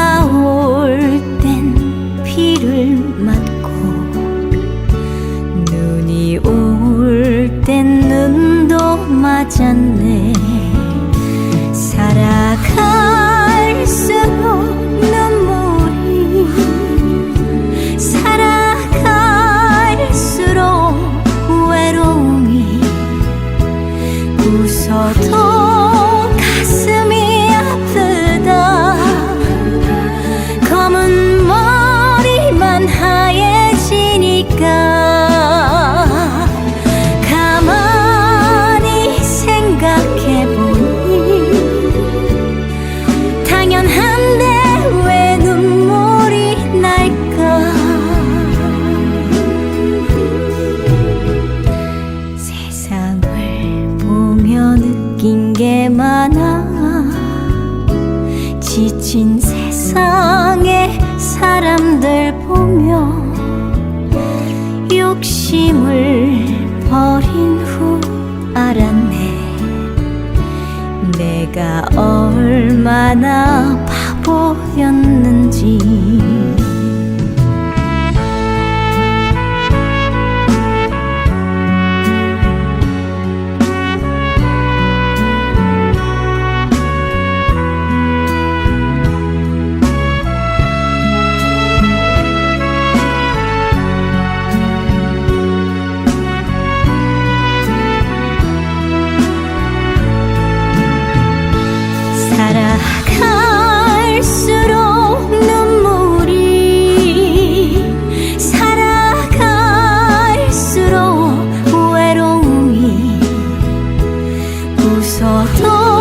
비가 올땐 비를 맞고 눈이 올 땐 눈도 맞았네. 살아갈수록 눈물이 살아갈수록 외로움이 웃어도 하얘지니까 가만히 생각해보니 당연한데 왜 눈물이 날까? 세상을 보며 느낀 게 많아 지친 세상의 사람들 보며 욕심을 버린 후 알았네. 내가 얼마나 바보였는 웃어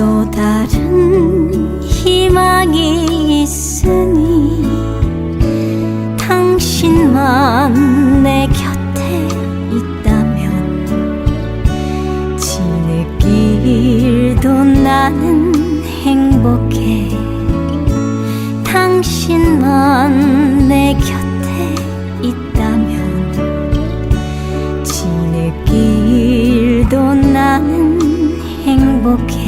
또 다른 희망이 있으니 당신만 내 곁에 있다면 지느길도 나는 행복해. 당신만 내 곁에 있다면 지느길도 나는 행복해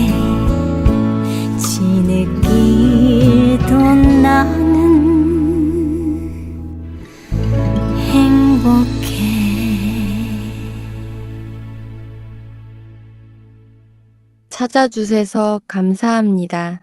찾아주셔서 감사합니다.